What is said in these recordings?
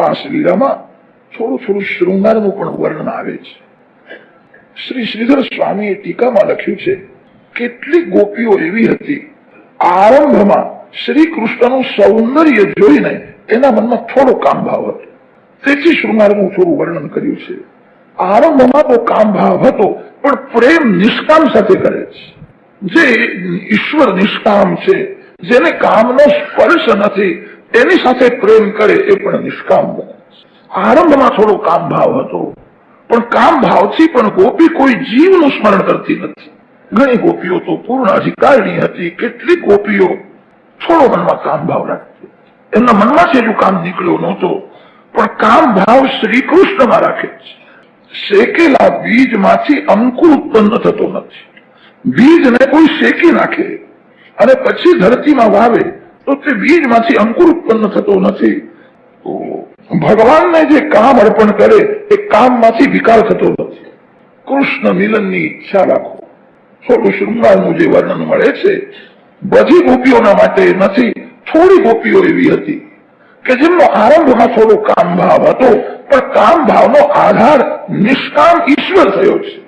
રાસલીલામાં થોડું થોડું શૃંગારનું પણ વર્ણન આવે છે. શ્રી શ્રીધર સ્વામીએ ટીકામાં લખ્યું છે, કેટલીક ગોપીઓ એવી હતી, આરંભમાં શ્રી કૃષ્ણનું સૌંદર્ય જોઈને એના મનમાં થોડો કામભાવ હતો. તેથી શૃંગારનું થોડું વર્ણન કર્યું છે. આરંભમાં તો કામભાવ હતો, પણ પ્રેમ નિષ્કામ સાથે કરે છે. જે ઈશ્વર નિષ્કામ છે, જેને કામનો સ્પર્શ નથી એની સાથે પ્રેમ કરે એ પણ નિષ્કામ બને. આરંભમાં થોડો કામ ભાવ હતો. પણ કામ ભાવથી પણ ગોપી કોઈ જીવનું સ્મરણ કરતી નથી. ઘણી ગોપીઓ તો પૂર્ણ અધિકારની હતી. કેટલીક ગોપીઓ થોડો મનમાં કામ ભાવ રાખતી એમના મનમાંથી હજુ કામ નીકળ્યો નહોતો. પણ કામ ભાવ શ્રી કૃષ્ણમાં રાખે છે. શેકેલા બીજમાંથી અંકુર ઉત્પન્ન થતો નથી. બીજને કોઈ શેકી નાખે. અને પછી ધરતીમાં વાવે. તો તે બીજમાંથી અંકુર ઉત્પન્ન થતો નથી. તો ભગવાનને જે કામ અર્પણ કરે, એ કામમાંથી વિકાર થતો નથી. કૃષ્ણ મિલનની ઈચ્છા રાખો. થોડું શૃંગારનું જે વર્ણન મળે છે, બધી ગોપીઓના માટે નથી, થોડી ગોપીઓ એવી હતી કે જેમનો આરંભમાં થોડો કામ ભાવ હતો, પણ કામ ભાવનો આધાર નિષ્કામ ઈશ્વર થયો છે.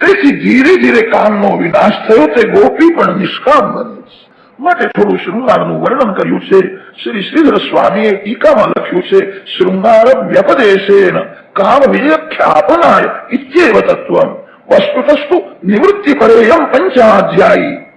તેથી ધીરે ધીરે કામનો વિનાશ થયો, તે ગોપી પણ નિષ્કામ બની છે. માટે થોડું શૃંગારનું વર્ણન કર્યું છે. શ્રી શ્રીધર સ્વામીએ ટીકામાં લખ્યું છે શૃંગાર વ્યપદેશેન કામ વિજયખ્યાપનાય ઇત્યેવ તત્વમ વસ્તુતસ્તુ નિવૃત્તિ પરેયમ પંચાધ્યાયી.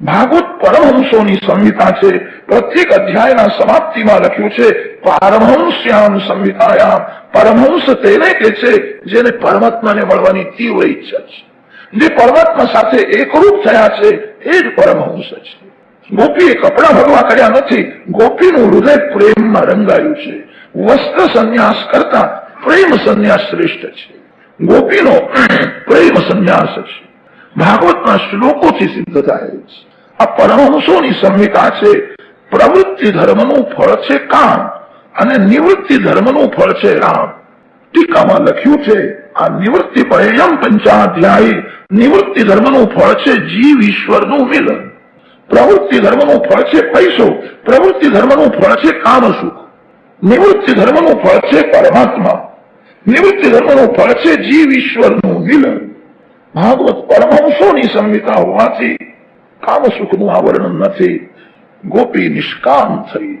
ભાગવત પરમહંસોની સંહિતા છે. પ્રત્યેક અધ્યાયના સમાપ્તિમાં લખ્યું છે, પારમહંસ્યામ સંહિતાયામ. પરમહંસ તેને કે છે, જેને પરમાત્માને મળવાની તીવ્ર ઈચ્છા છે. જે પરમાત્મા સાથે એકરૂપ થયા છે, એ જ પરમહંસ છે. ગોપીએ કપડા ભગવા કર્યા નથી. ગોપીનું હૃદય પ્રેમમાં રંગાયું છે. વસ્ત્ર સંન્યાસ કરતા પ્રેમ સંન્યાસ શ્રેષ્ઠ છે. ગોપીનો પ્રેમ સંન્યાસ છે. ભાગવતના શ્લોકોથી સિદ્ધ થાય છે. આ પરમહંસોની સંહિતા છે. પ્રવૃત્તિ ધર્મનું ફળ છે કામ અને નિવૃત્તિ ધર્મનું ફળ છે રામ. ટીકામાં લખ્યું છે, આ નિવૃત્તિ પરેયમ પંચાધ્યાયી નિવૃત્તિ ધર્મનું ફળ છે જીવ ઈશ્વરનું મિલન. પ્રવૃત્તિ ધર્મનું ફળ છે પૈસો. પ્રવૃત્તિ ધર્મનું ફળ છે કામ સુખ નિવૃત્તિ ધર્મનું ફળ છે પરમાત્મા. નિવૃત્તિ ધર્મનું ફળ છે જીવ ઈશ્વરનું મિલન. ભાગવત પરમહંસોની સંહિતા હોવાથી કામ સુખનું આ વર્ણન નથી. ગોપી નિષ્કામ થઈ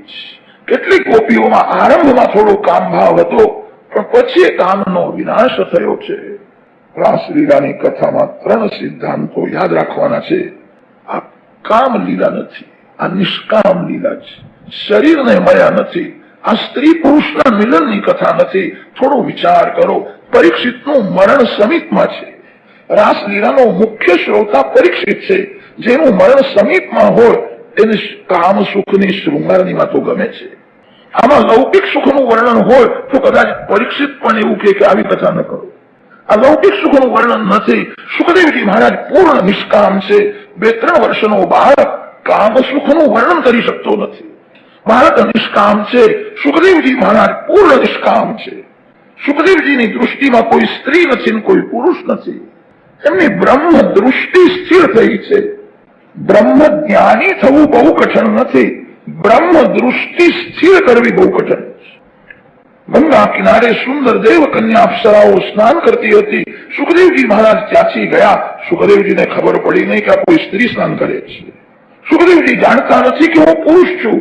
કેટલીક ગોપીઓમાં આરંભમાં થોડો કામ ભાવ હતો, પણ પછી કામનો વિનાશ થયો છે. રાસલીલાની કથામાં ત્રણ સિદ્ધાંતો યાદ રાખવાના છે. આ કામ લીલા નથી, આ નિષ્કામ લીલા છે. શરીરને મળ્યા નથી, આ સ્ત્રી પુરુષના મિલનની કથા નથી. થોડો વિચાર કરો, પરીક્ષિતનું મરણ સમીપમાં છે. રાસલીલાનો મુખ્ય શ્રોતા પરીક્ષિત છે. જેનું મરણ સમીપમાં હોય એને કામ સુખની શૃંગારની વાતો ગમે છે. આમાં લૌકિક સુખનું વર્ણન હોય, તો કદાચ પરીક્ષિત પણ એવું કે આવી કથા ન કરો. આ લૌકિક સુખનું વર્ણન નથી. સુખદેવજી મહારાજ પૂર્ણ નિષ્કામ છે. બે ત્રણ વર્ષનો બાળક કામ સુખનું વર્ણન કરી શકતો નથી. બાળક નિષ્કામ છે. સુખદેવજી મહારાજ પૂર્ણ નિષ્કામ છે. સુખદેવજીની દૃષ્ટિમાં કોઈ સ્ત્રી નથી કોઈ પુરુષ નથી. એમની બ્રહ્મ દૃષ્ટિ સ્થિર થઈ છે. બ્રહ્મ જ્ઞાની થવું બહુ કઠણ નથી. બ્રહ્મ દૃષ્ટિ સ્થિર કરવી બહુ કઠણ છે. ગંગા કિનારે સુંદર દેવ કન્યા અપ્સરાઓ સ્નાન કરતી હતી સુખદેવજી મહારાજ ત્યાંથી ગયા સુખદેવજીને ખબર પડી નહીં કે આ કોઈ સ્ત્રી સ્નાન કરે છે સુખદેવજી જાણતા નથી કે હું પુરુષ છું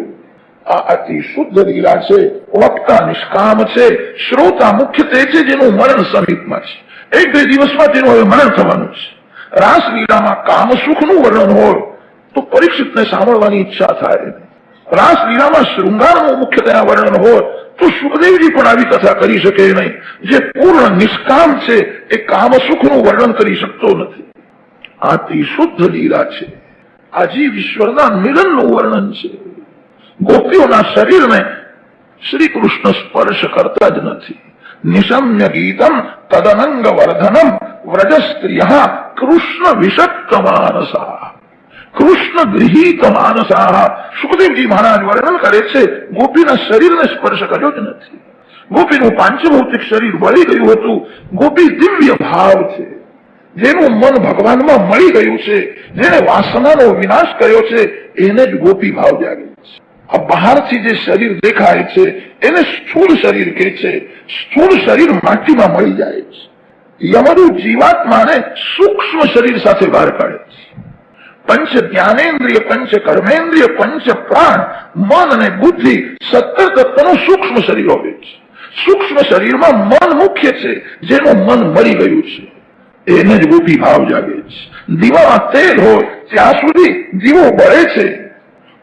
આ અતિ શુદ્ધ લીલા છે વક્તા નિષ્કામ છે શ્રોતા મુખ્ય તે છે જેનું મરણ સમીપમાં છે। એક બે દિવસમાં તેનું હવે મરણ થવાનું છે। રાસ લીલામાં કામ સુખનું વર્ણન હોય, તો પરીક્ષિતને સાંભળવાની ઈચ્છા થાય રાસ લીલામાં શૃંગારનું મુખ્યતયા વર્ણન હોય તો સુખદેવજી પણ આવી કથા કરી શકે નહીં. જે પૂર્ણ નિષ્કામ છે એ કામ સુખનું વર્ણન કરી શકતો નથી. આથી શુદ્ધ લીલા છે. આ જીવ ઈશ્વરના મિલનનું વર્ણન છે. ગોપીઓના શરીરને શ્રી કૃષ્ણ સ્પર્શ કરતા જ નથી. નિશમ્ય ગીતમ તદનંગ વર્ધનમ વ્રજ સ્ત્રિય કૃષ્ણ વિષક્ત માનસા કૃષ્ણ ગૃહિત માનસાહ. સુખદેવજી મહારાજ વર્ણન કરે છે, ગોપીના શરીરને સ્પર્શ કર્યો જ નથી. ગોપીનું પાંચભૌતિક શરીર વળી ગયું હતું. ગોપી દિવ્ય ભાવ છે. જેનું મન ભગવાનમાં મળી ગયું છે જેને વાસનાનો વિનાશ કર્યો છે, એને જ ગોપી ભાવ જાગે છે. આ બહારથી જે શરીર દેખાય છે, એને સ્થૂળ શરીર કે છે. સ્થૂળ શરીર માટીમાં મળી જાય છે. યમનું જીવાત્માને સૂક્ષ્મ શરીર સાથે બહાર કાઢે છે. પંચ જ્ઞાનેન્દ્રિય, પંચ કર્મેન્દ્રિય, પંચ પ્રાણ, મન અને બુદ્ધિ સત્તર તત્વનું સૂક્ષ્મ શરીર હોય છે. સૂક્ષ્મ શરીરમાં મન મુખ્ય છે, જેનું મન મરી ગયું છે. એને જ ગોપી ભાવ જાગે છે. દીવામાં તેલ હોય, ત્યાં સુધી દીવો બળે છે.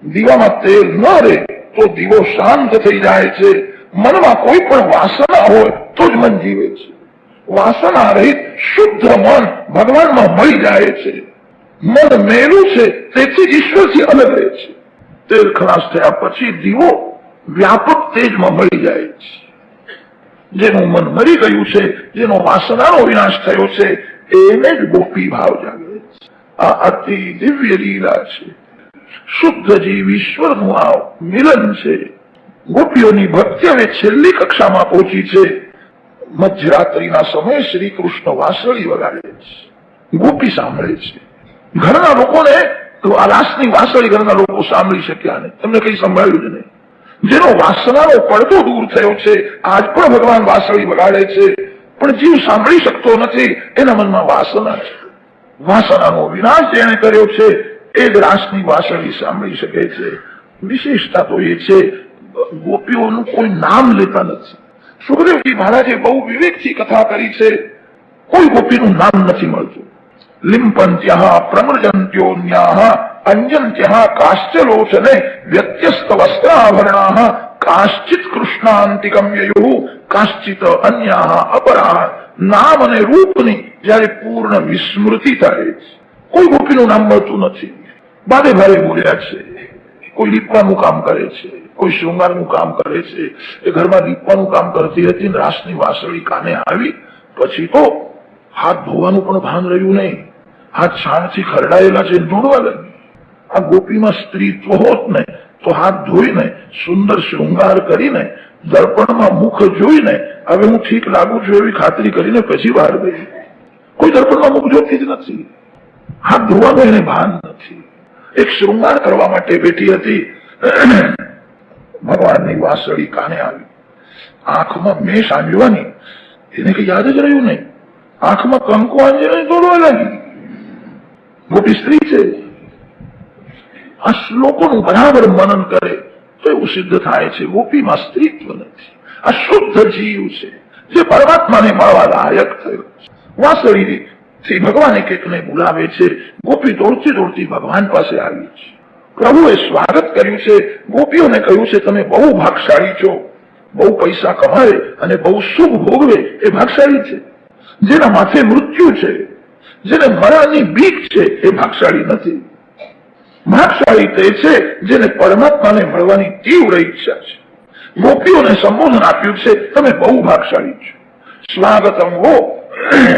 દીવામાં તેલ ન રહે, તો દીવો શાંત થઈ જાય છે. મનમાં કોઈ પણ વાસના હોય, તો જ મન જીવે છે. વાસના રહિત શુદ્ધ મન ભગવાનમાં મળી જાય છે. મન મેળું છે, તેથી ઈશ્વરથી અલગ રહે છે. તેલ ખલાસ થયા પછી દીવો વ્યાપક તેજમાં મળી જાય છે. જેનું મન મરી ગયું છે, જેનો વાસનાનો વિનાશ થયો છે, એને જ ગોપી ભાવ જાગે છે. આ અતિ દિવ્ય લીલા છે. શુદ્ધ જીવ ઈશ્વરનું આ મિલન છે. ગોપીઓની ભક્તિ હવે છેલ્લી કક્ષામાં પહોંચી છે. મધ્યરાત્રિના સમયે શ્રી કૃષ્ણ વાસળી વગાડે છે. ગોપી સાંભળે છે. ઘરના લોકોને આ રાસની વાસળી ઘરના લોકો સાંભળી શક્યા નહીં. તમને કઈ સંભળાયું જ નહીં. જેનો વાસનાનો પડદો દૂર થયો છે, આજ પણ ભગવાન વાસળી વગાડે છે. પણ જીવ સાંભળી શકતો નથી, એના મનમાં વાસના છે. વાસનાનો વિનાશ જેને કર્યો છે, એ જ રાસની વાસળી સાંભળી શકે છે. વિશેષતા તો એ છે, ગોપીઓનું કોઈ નામ લેતા નથી. સુખદેવજી મહારાજે બહુ વિવેકથી કથા કરી છે, કોઈ ગોપીનું નામ નથી મળતું. લિંપંત્ય પ્રમૃજંત્યોન્યા અંજંત્ય કાશ્ચલોચને વ્યત્યસ્ત વસ્ત્રાભરણા કાશ્ચિત કૃષ્ણાંતિકમ યયુ કાશ્ચિત અન્યા અપરા નામ અને રૂપની જયારે પૂર્ણ વિસ્મૃતિ થાય છે કોઈ ગોપીનું નામ મળતું નથી બારે ભારે બોલ્યા છે કોઈ લીપવાનું કામ કરે છે કોઈ શૃંગારનું કામ કરે છે એ ઘરમાં લીપવાનું કામ કરતી હતી રાસની વાસળી કાને આવી પછી તો હાથ ધોવાનું પણ ભાન રહ્યું નહીં હાથ છાણથી ખરડાયેલા છે ધોડવા લાગી આ ગોપીમાં સ્ત્રીત્વ હોત ને, તો હાથ ધોઈને, સુંદર શૃંગાર કરીને, દર્પણમાં મુખ જોઈને, હવે હું ઠીક લાગુ છું એવી ખાતરી કરીને પછી બહાર ગઈ. કોઈ દર્પણમાં મુખ જોતી જ નથી. હાથ ધોવાનું એને ભાન નથી. એક શૃંગાર કરવા માટે બેઠી હતી. ભગવાનની વાસળી કાને આવી. આંખમાં મેષ આંજવાની. એને કઈ યાદ જ રહ્યું નહીં. આંખમાં કંકુ નહીં દોડવા લાગી. મોટી સ્ત્રી છે. આ શ્લોકોનું બરાબર મનન કરે તો એવું સિદ્ધ થાય છે. ગોપીમાં સ્ત્રીત્વ નથી. આ શુદ્ધ જીવ છે, જે પરમાત્માને મળવા લાયક થયો વાસળી થી ભગવાને એક બોલાવે છે. ગોપી દોડતી દોડતી ભગવાન પાસે આવી છે. પ્રભુએ સ્વાગત કર્યું છે. ગોપીઓને કહ્યું છે, તમે બહુ ભાગશાળી છો. બહુ પૈસા કમાવે અને બહુ સુખ ભોગવે એ ભાગશાળી છે. જેના માથે મૃત્યુ છે. જેને મરણની બીક છે એ ભાગશાળી નથી. ભાગશાળી તે છે જેને પરમાત્માને મળવાની તીવ્ર ઈચ્છા છે. ગોપીઓને સંબોધન આપ્યું છે, તમે બહુ ભાગશાળી છો. સ્વાગતમ હો,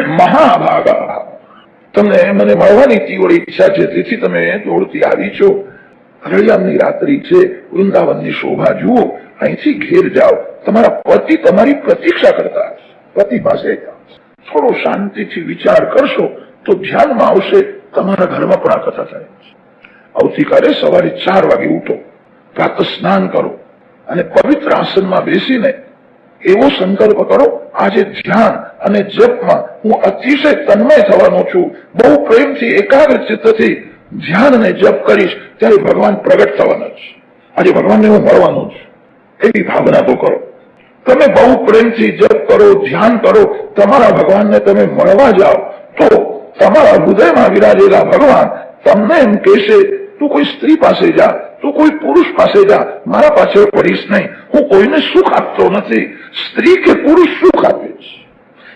મહાભાગા. તમને મને મળવાની તીવ્ર ઈચ્છા છે, તેથી તમે દોડતી આવી છો. હરિયામની રાત્રિ છે, વૃંદાવનની શોભા જુઓ, અહીંથી ઘેર જાઓ. તમારા પતિ તમારી પ્રતીક્ષા કરતા. પતિ પાસે જાઓ. થોડો શાંતિથી વિચાર કરશો તો ધ્યાનમાં આવશે તમારા ઘરમાં પણ આ કથા થાય. આવતીકાલે સવારે ચાર વાગે ઉઠો, પ્રાત સ્નાન કરો અને પવિત્ર આસનમાં બેસીને એવો સંકલ્પ કરો, આજે ધ્યાન અને જપમાં હું અતિશય તન્મય થવાનો છું. બહુ પ્રેમથી, એકાગ્ર ચિત્તથી ધ્યાન અને જપ કરીશ, ત્યારે ભગવાન પ્રગટ થવાના છે આજે ભગવાનને હું મળવાનો છું એવી ભાવના તો કરો. તમે બહુ પ્રેમથી જપ કરો, ધ્યાન કરો, તમારા ભગવાનને તમે મળવા જાઓ, તો તમારા હૃદયમાં વિરાજેલા ભગવાન તમને એમ કહેશે, તું કોઈ સ્ત્રી પાસે જા, તું કોઈ પુરુષ પાસે જા, મારા પાછળ પડીશ નહીં. હું કોઈને સુખ આપતો નથી. સ્ત્રી કે પુરુષ સુખ આપે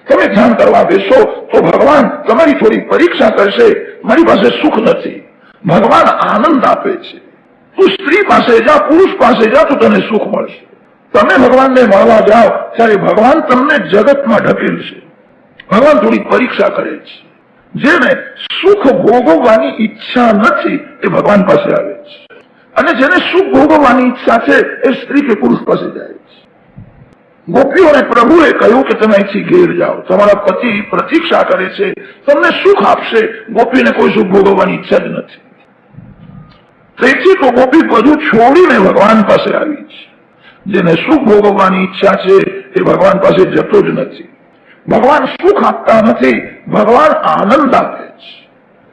તમે ધ્યાન કરવા બેસો તો ભગવાન તમારી થોડી પરીક્ષા કરશે, મારી પાસે સુખ નથી. ભગવાન આનંદ આપે છે. તું સ્ત્રી પાસે જા, પુરુષ પાસે જા તો તને સુખ મળશે. તમે ભગવાનને મળવા જાઓ ત્યારે ભગવાન તમને જગતમાં ઢકેલશે. ભગવાન થોડી પરીક્ષા કરે છે. જેને સુખ ભોગવવાની ઈચ્છા નથી એ ભગવાન પાસે આવે છે. અને જેને સુખ ભોગવવાની ઈચ્છા છે એ સ્ત્રી કે પુરુષ પાસે જાય છે. ગોપીઓને પ્રભુએ કહ્યું કે તમે અહીંથી ઘેર જાઓ. તમારા પતિ પ્રતીક્ષા કરે છે, તમને સુખ આપશે. ગોપીને કોઈ સુખ ભોગવવાની ઈચ્છા જ નથી. તેથી તો ગોપી બધું છોડીને ભગવાન પાસે આવી છે. જેને સુખ ભોગવવાની ઈચ્છા છે એ ભગવાન પાસે જતો જ નથી. ભગવાન સુખ આપતા નથી, ભગવાન આનંદ આપે છે.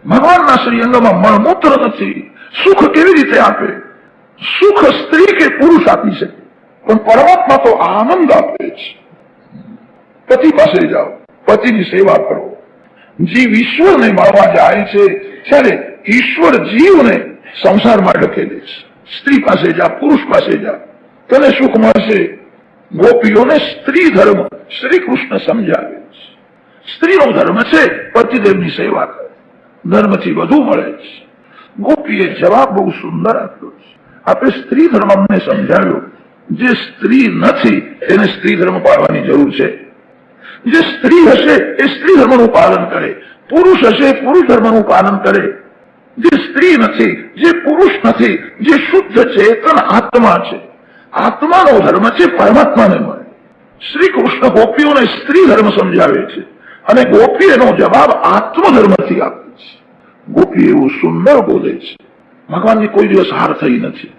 ભગવાનના શ્રીઅંગમાં મળમૂત્ર નથી, સુખ કેવી રીતે આપે? સુખ સ્ત્રી કે પુરુષ આપી શકે, પણ પરમાત્મા તો આનંદ આપે છે. પતિ પાસે જાઓ, પતિની સેવા કરો. જીવ ઈશ્વરને મળવા જાય છે, ત્યારે ઈશ્વર જીવને સંસારમાં ઢકેલે છે. સ્ત્રી પાસે જા, પુરુષ પાસે જા, તને સુખ મળશે. ગોપીઓને સ્ત્રી ધર્મ શ્રી કૃષ્ણ સમજાવે છે. સ્ત્રીનો ધર્મ છે, પતિદેવની સેવા કરે ધર્મથી વધુ મળે છે. ગોપીએ જવાબ બહુ સુંદર આપ્યો છે. આપણે સ્ત્રી ધર્મ અમને સમજાવ્યો. જે સ્ત્રી નથી, એને સ્ત્રી ધર્મ પાળવાની જરૂર છે. જે સ્ત્રી હશે, એ સ્ત્રી ધર્મનું પાલન કરે. પુરુષ હશે પુરુષ ધર્મનું પાલન કરે. જે સ્ત્રી નથી, જે પુરુષ નથી, જે શુદ્ધ ચેતન આત્મા છે. આત્માનો ધર્મ છે, પરમાત્માને મળે. શ્રી કૃષ્ણ ગોપીઓને સ્ત્રી ધર્મ સમજાવે છે અને ગોપી એનો જવાબ આત્મધર્મથી આપે છે. ગોપી એવું સુંદર બોલે છે. ભગવાનની કોઈ દિવસ હાર થઈ નથી.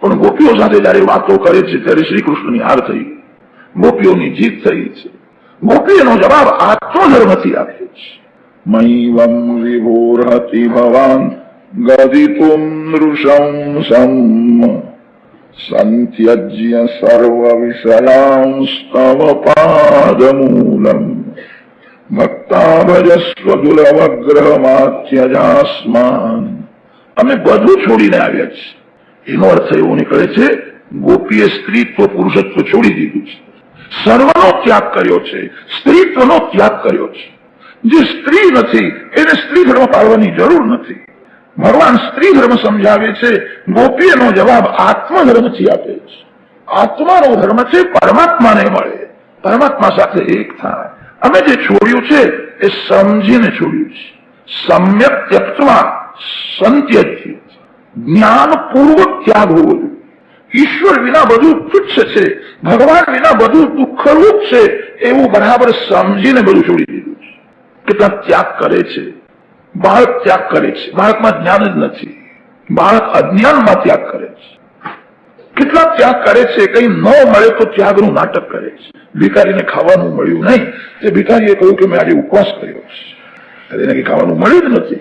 પણ ગોપીઓ સાથે જયારે વાતો કરે છે, ત્યારે શ્રી કૃષ્ણની હાર થઈ ગોપીઓની જીત થઈ છે. ગોપી એનો જવાબ આત્મધર્મથી આપે છે. મૈવમ વિભોરતી ભવાન ગદિતુમ નૃશંસમ. પાદમૂલમ દુર્વગ્રહમાત્યજાસ્માન અમે બધું છોડીને આવ્યા છીએ. એનો અર્થ એવો નીકળે છે, ગોપીએ સ્ત્રીત્વ પુરુષત્વ છોડી દીધું છે. સર્વનો ત્યાગ કર્યો છે, સ્ત્રીત્વનો ત્યાગ કર્યો છે. જે સ્ત્રી નથી, એને સ્ત્રી ધર્મ પાડવાની જરૂર નથી. ભગવાન સ્ત્રી ધર્મ સમજાવે છે ગોપી જવાબ આત્મધર્મથી આપે છે. આત્માનો ધર્મ છે પરમાત્માને મળે. પરમાત્મા સાથે એક થાય. અમે જે છોડ્યું છે, એ સમજીને છોડ્યું છે. સમ્યક ત્યક્તમાં જ્ઞાન પૂર્વક ત્યાગ હોવો જોઈએ. ઈશ્વર વિના બધું તુચ્છ છે. ભગવાન વિના બધું દુઃખરૂપ છે. એવું બરાબર સમજીને બધું છોડી દીધું છે. કેટલા ત્યાગ કરે છે. બાળક ત્યાગ કરે છે. બાળકમાં જ્ઞાન જ નથી. બાળક અજ્ઞાનમાં ત્યાગ કરે છે. કેટલા ત્યાગ કરે છે, કઈ ન મળે તો ત્યાગનું નાટક કરે છે. ભિખારીને ખાવાનું મળ્યું નહીં. તે ભિખારીએ કહ્યું કે મેં આજે ઉપવાસ કર્યો છે. ખાવાનું મળ્યું જ નથી.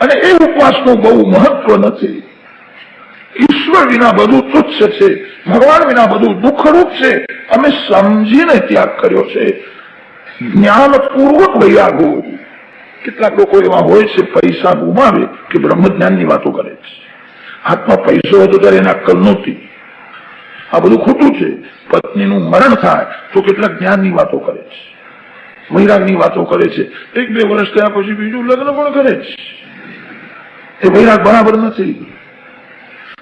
અને એ ઉપવાસનું બહુ મહત્વ નથી. ઈશ્વર વિના બધું તુચ્છ છે. ભગવાન વિના બધું દુઃખરૂપ છે. અમે સમજીને ત્યાગ કર્યો છે. જ્ઞાનપૂર્વક વૈરાગ હોવું જોઈએ કેટલાક લોકો એવા હોય છે, પૈસા ગુમાવે કે બ્રહ્મ જ્ઞાનની વાતો કરે છે. હાથમાં પૈસો હતો ત્યારે એને અક્કલ નહોતી. આ બધું ખોટું છે. પત્નીનું મરણ થાય તો કેટલાક જ્ઞાનની વાતો કરે છે. વૈરાગની વાતો કરે છે. એક બે વર્ષ થયા પછી બીજું લગ્ન પણ કરે છે. એ વૈરાગ બરાબર નથી.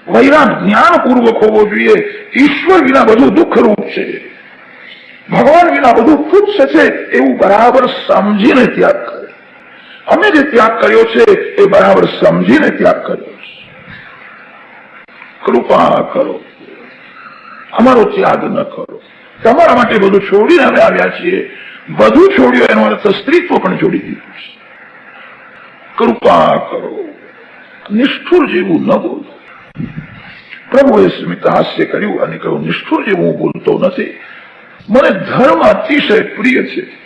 વૈરાગ જ્ઞાનપૂર્વક હોવો જોઈએ. ઈશ્વર વિના બધું દુઃખરૂપ છે. ભગવાન વિના બધું તુચ્છ છે. એવું બરાબર સમજીને ત્યાગ કરે અમે જે ત્યાગ કર્યો છે, એ બરાબર સમજીને ત્યાગ કર્યો છે. કૃપા કરો. અમારો ત્યાગ ન કરો. તમારા માટે બધું છોડીને અમે આવ્યા છીએ. બધું છોડ્યું, એનો અર્થ સ્ત્રીત્વ પણ છોડી દીધું છે. કૃપા કરો. નિષ્ઠુર જેવું ન બોલો. પ્રભુએ સ્મિત હાસ્ય કર્યું અને કહ્યું, નિષ્ઠુર જેવું હું બોલતો નથી. મને ધર્મ અતિશય પ્રિય છે.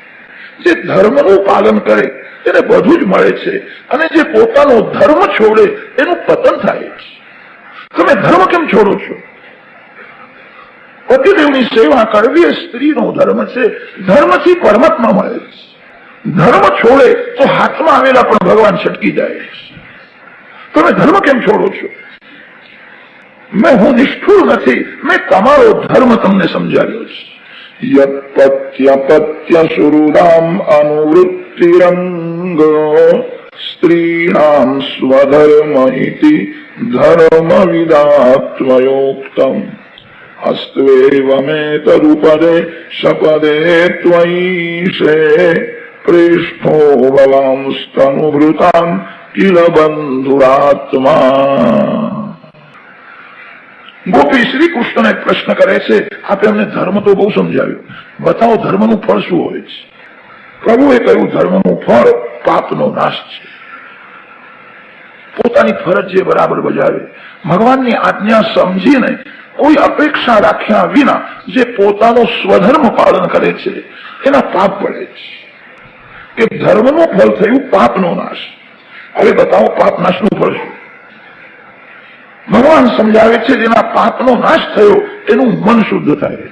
જે ધર્મનું પાલન કરે એને બધું જ મળે છે. અને જે પોતાનો ધર્મ છોડે, એનું પતન થાય છે તમે ધર્મ કેમ છોડો છો? પતિદેવની સેવા કરવી એ સ્ત્રીનો ધર્મ છે. ધર્મથી પરમાત્મા મળે છે ધર્મ છોડે તો હાથમાં આવેલા પણ ભગવાન છટકી જાય તમે ધર્મ કેમ છોડો છો? મેં હું નિષ્ઠુર નથી. મેં તમારો ધર્મ તમને સમજાવ્યો છે. યત્પત્યપત્ય સુરુદામ અનુવૃત્તિરંગ સ્ત્રીણામ સ્વધર્મ ઇતિ ધર્મ વિદાત્મયોક્તમ હસ્ત્વેવમેતદુપદે સપદે ત્વયીશે પ્રેષ્ઠો ભવાંસ્તનુભૃતામ કિલ બંધુરાત્મા ગોપી શ્રી કૃષ્ણને એક પ્રશ્ન કરે છે આપણે અમને ધર્મ તો બહુ સમજાવ્યું બતાવો ધર્મનું ફળ શું હોય છે પ્રભુએ કહ્યું ધર્મનું ફળ પાપનો નાશ છે પોતાની ફરજ જે બરાબર બજાવે ભગવાનની આજ્ઞા સમજીને કોઈ અપેક્ષા રાખ્યા વિના જે પોતાનો સ્વધર્મ પાલન કરે છે એના પાપ પડે છે એ ધર્મનું ફળ થયું પાપનો નાશ હવે બતાવો પાપ નાશનું ફળ શું ભગવાન સમજાવે છે જેના પાપનો નાશ થયો એનું મન શુદ્ધ થાય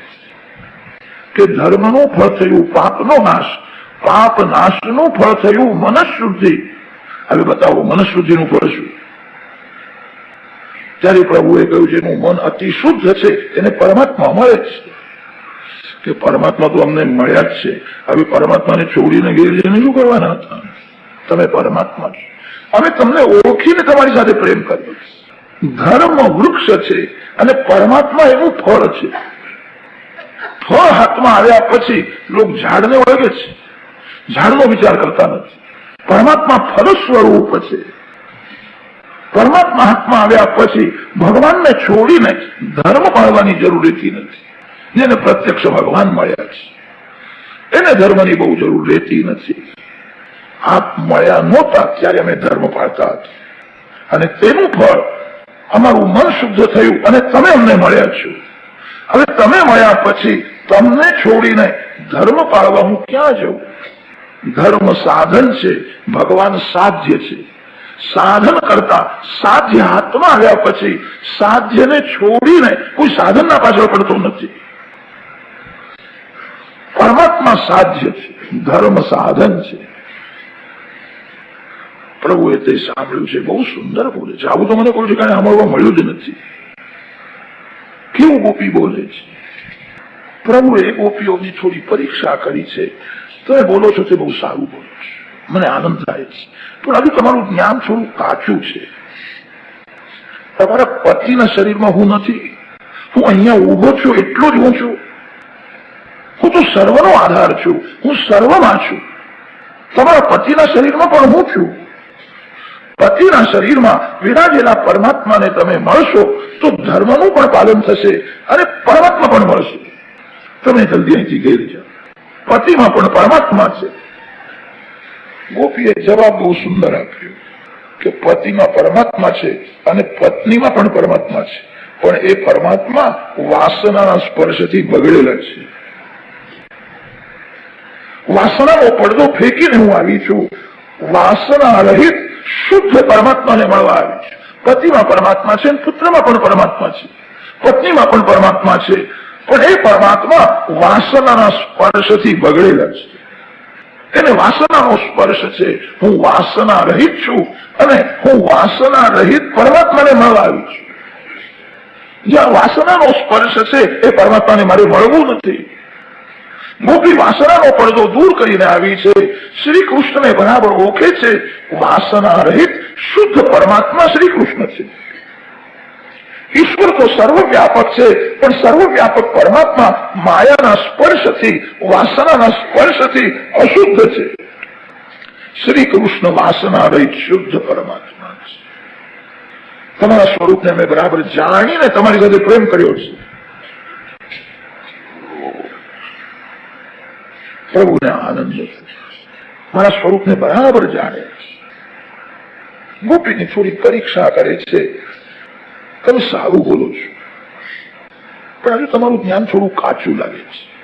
કે ધર્મનું ફળ થયું પાપનો નાશ પાપ નાશનું ફળ થયું મનઃશુદ્ધિ. હવે બતાવો, મનઃશુદ્ધિનું ફળ શું? ત્યારે પ્રભુએ કહ્યું જેનું મન અતિ શુદ્ધ છે એને પરમાત્મા મળે છે. કે પરમાત્મા તો અમને મળ્યા જ છે. હવે પરમાત્માને છોડીને જઈને શું કરવાના હતા? તમે પરમાત્મા છો. અમે તમને ઓળખીને તમારી સાથે પ્રેમ કર્યો ધર્મ વૃક્ષ છે અને પરમાત્મા એનું ફળ છે. ફળ હાથમાં આવ્યા પછી લોક ઝાડને ઓળખે છે. ઝાડનો વિચાર કરતા નથી. પરમાત્મા ફળ સ્વરૂપ છે. પરમાત્મા હાથમાં આવ્યા પછી ભગવાનને છોડીને ધર્મ પાળવાની જરૂર નથી. જેને પ્રત્યક્ષ ભગવાન મળ્યા છે. એને ધર્મની બહુ જરૂર રહેતી નથી. આપ મળ્યા નહોતા ત્યારે અમે ધર્મ પાળતા હતા. અને તેનું ફળ અમારું મન શુદ્ધ થયું અને તમે અમને મળ્યા છો. હવે તમે મળ્યા પછી તમને છોડીને ધર્મ પાળવા હું ક્યાં જઉં? ધર્મ સાધન છે, ભગવાન સાધ્ય છે. સાધન કરતા સાધ્ય હાથમાં આવ્યા પછી સાધ્યને છોડીને કોઈ સાધનના પાછળ પડતો નથી. પરમાત્મા સાધ્ય છે ધર્મ સાધન છે. પ્રભુએ તે સાંભળ્યું છે, બહુ સુંદર બોલે છે. આવું તો મને કોઈ ઠેકાણે સાંભળવા મળ્યું જ નથી. કેવું ગોપી બોલે છે? પ્રભુએ ગોપીઓની થોડી પરીક્ષા કરી છે. તમે બોલો છો તે બહુ સારું બોલો છો. મને આનંદ થાય છે. પણ હજુ તમારું જ્ઞાન થોડું કાચું છે. તમારા પતિના શરીરમાં હું નથી. હું અહીંયા ઊભો છું, એટલો જ હું છું. હું તો સર્વનો આધાર છું. હું સર્વમાં છું. તમારા પતિના શરીરમાં પણ હું છું. પતિના શરીરમાં વિરાજેલા પરમાત્માને તમે મળશો, તો ધર્મનું પણ પાલન થશે અને પરમાત્મા પણ મળશે. તમે જલ્દી અહીંથી ઘેર જાઓ. પતિમાં પણ પરમાત્મા છે. ગોપીએ જવાબ બહુ સુંદર આપ્યો કે પતિમાં પરમાત્મા છે અને પત્નીમાં પણ પરમાત્મા છે. પણ એ પરમાત્મા વાસનાના સ્પર્શથી બગડેલા છે. વાસનાનો પડદો ફેંકીને હું આવી છું. વાસના રહિત શુદ્ધ પરમાત્માને મળવા આવી છું. પતિમાં પરમાત્મા છે પુત્રમાં પણ પરમાત્મા છે. પત્નીમાં પણ પરમાત્મા છે. પણ એ પરમાત્મા, વાસનાના સ્પર્શથી બગડેલા છે. એને વાસનાનો સ્પર્શ છે. હું વાસના રહિત છું અને હું વાસના રહિત પરમાત્માને મળવા છું. જ્યાં વાસનાનો સ્પર્શ છે, એ પરમાત્માને મારે મળવું નથી. ગોપી વાસનાનો પડદો દૂર કરીને આવી છે. શ્રી કૃષ્ણને બરાબર ઓળખે છે. વાસના રહિત, શુદ્ધ પરમાત્મા શ્રી કૃષ્ણ છે. ઈશ્વર તો સર્વવ્યાપક છે, પણ સર્વવ્યાપક પરમાત્મા માયાના સ્પર્શથી, વાસનાના સ્પર્શથી અશુદ્ધ છે. શ્રી કૃષ્ણ વાસના રહિત શુદ્ધ પરમાત્મા છે. તમારા સ્વરૂપને મેં બરાબર જાણીને તમારી સાથે પ્રેમ કર્યો છે. પ્રભુને આનંદ. મારા સ્વરૂપને બરાબર જાણે ગોપીની થોડી પરીક્ષા કરે છે. તમે સારું બોલો છો. પણ આજે તમારું જ્ઞાન થોડું કાચું લાગે છે.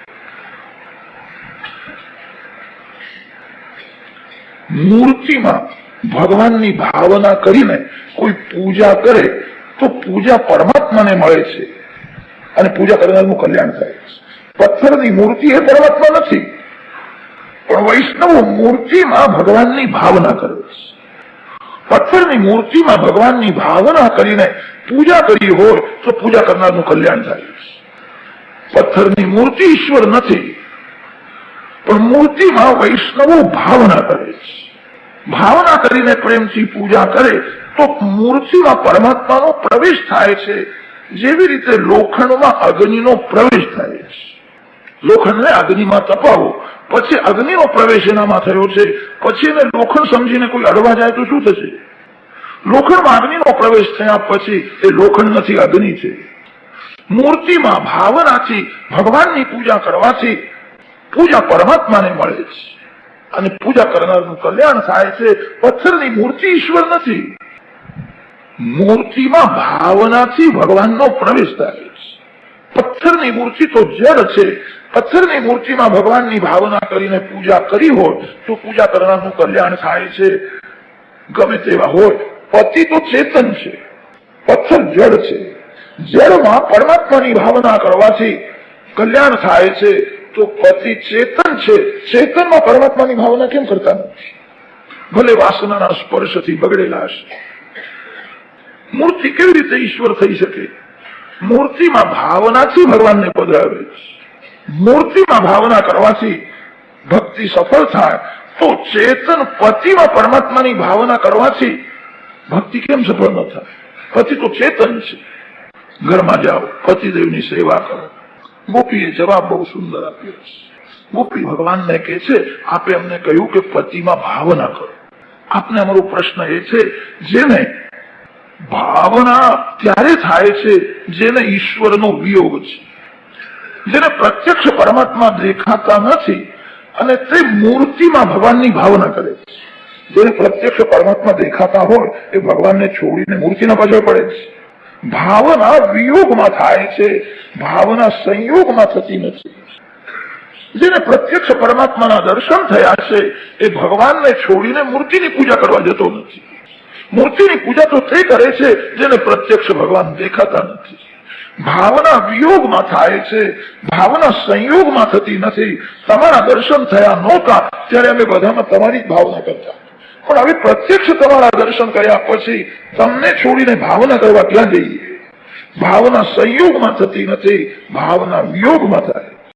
મૂર્તિમાં ભગવાનની ભાવના કરીને કોઈ પૂજા કરે, તો પૂજા પરમાત્માને મળે છે. અને પૂજા કરનારનું કલ્યાણ થાય છે. પથ્થરની મૂર્તિ એ પરમાત્મા નથી. પણ વૈષ્ણવ મૂર્તિમાં ભગવાનની ભાવના કરે છે. પથ્થરની મૂર્તિમાં ભગવાનની ભાવના કરીને પૂજા કરી હોય તો પૂજા કરનારનું કલ્યાણ થાય પથ્થરની મૂર્તિ ઈશ્વર નથી પણ મૂર્તિમાં વૈષ્ણવો ભાવના કરે છે ભાવના કરીને પ્રેમથી પૂજા કરે તો મૂર્તિમાં પરમાત્માનો પ્રવેશ થાય છે જેવી રીતે લોખંડમાં અગ્નિનો પ્રવેશ થાય છે લોખંડને અગ્નિમાં તપાવો પછી અગ્નિનો પ્રવેશ એનામાં થયો છે પછી એને લોખંડ સમજીને કોઈ અડવા જાય તો શું થશે લોખંડમાં અગ્નિનો પ્રવેશ થયા પછી એ લોખંડ નથી અગ્નિ છે. મૂર્તિમાં ભાવનાથી ભગવાનની પૂજા કરવાથી પૂજા પરમાત્માને મળે છે. અને પૂજા કરનારનું કલ્યાણ થાય છે. પથ્થરની મૂર્તિ ઈશ્વર નથી. મૂર્તિમાં ભાવનાથી ભગવાનનો પ્રવેશ થાય છે. પથ્થરની મૂર્તિ તો જળ છે. પથ્થરની મૂર્તિમાં ભગવાનની ભાવના કરીને પૂજા કરી હોય તો પૂજા કરનારનું કલ્યાણ થાય છે. ગમે તેવા હોય પતિ તો ચેતન છે, પથ્થર જડ છે. જડમાં પરમાત્માની ભાવના કરવાથી કલ્યાણ થાય છે, તો પતિ ચેતન છે. ચેતનમાં પરમાત્માની ભાવના કેમ કરતા નથી? ભલે વાસનાના સ્પર્શથી બગડેલા હશે. મૂર્તિ કેવી રીતે ઈશ્વર થઈ શકે? મૂર્તિમાં ભાવનાથી ભગવાનને પધરાવે મૂર્તિમાં ભાવના કરવાથી ભક્તિ સફળ થાય, તો ચેતન પતિમાં પરમાત્માની ભાવના કરવાથી ભક્તિ કેમ સફળ ન થાય? પતિ તો ચેતન છે. ઘરમાં જાઓ, પતિદેવની સેવા કરો. ગોપીએ જવાબ બહુ સુંદર આપ્યો છે. ગોપી ભગવાનને કહે છે, આપે અમને કહ્યું કે પતિમાં ભાવના કરો. આપને અમારો પ્રશ્ન એ છે, જેને ભાવના ત્યારે થાય છે જેને ઈશ્વરનો વિયોગ છે. જેને પ્રત્યક્ષ પરમાત્મા દેખાતા નથી અને તે મૂર્તિમાં ભગવાનની ભાવના કરે છે. જેને પ્રત્યક્ષ પરમાત્મા દેખાતા હોય એ ભગવાનને છોડીને મૂર્તિના પાછળ પડે છે. ભાવના વિયોગમાં થાય છે. ભાવના સંયોગમાં થતી નથી. જેને પ્રત્યક્ષ પરમાત્માના દર્શન થયા છે, એ ભગવાનને છોડીને મૂર્તિની પૂજા કરવા જતો નથી. મૂર્તિની પૂજા તો તે કરે છે, જેને પ્રત્યક્ષ ભગવાન દેખાતા નથી. ભાવના વિયોગમાં થાય છે. ભાવના સંયોગમાં થતી નથી. તમારા દર્શન થયા નહોતા, ત્યારે અમે બધામાં તમારી જ ભાવના કરતા. પણ હવે પ્રત્યક્ષ તમારા દર્શન કર્યા પછી તમને છોડીને ભાવના કરવા ક્યાં જઈએ? ભાવના સંયોગમાં થતી નથી, ભાવના વિયોગમાં થાય.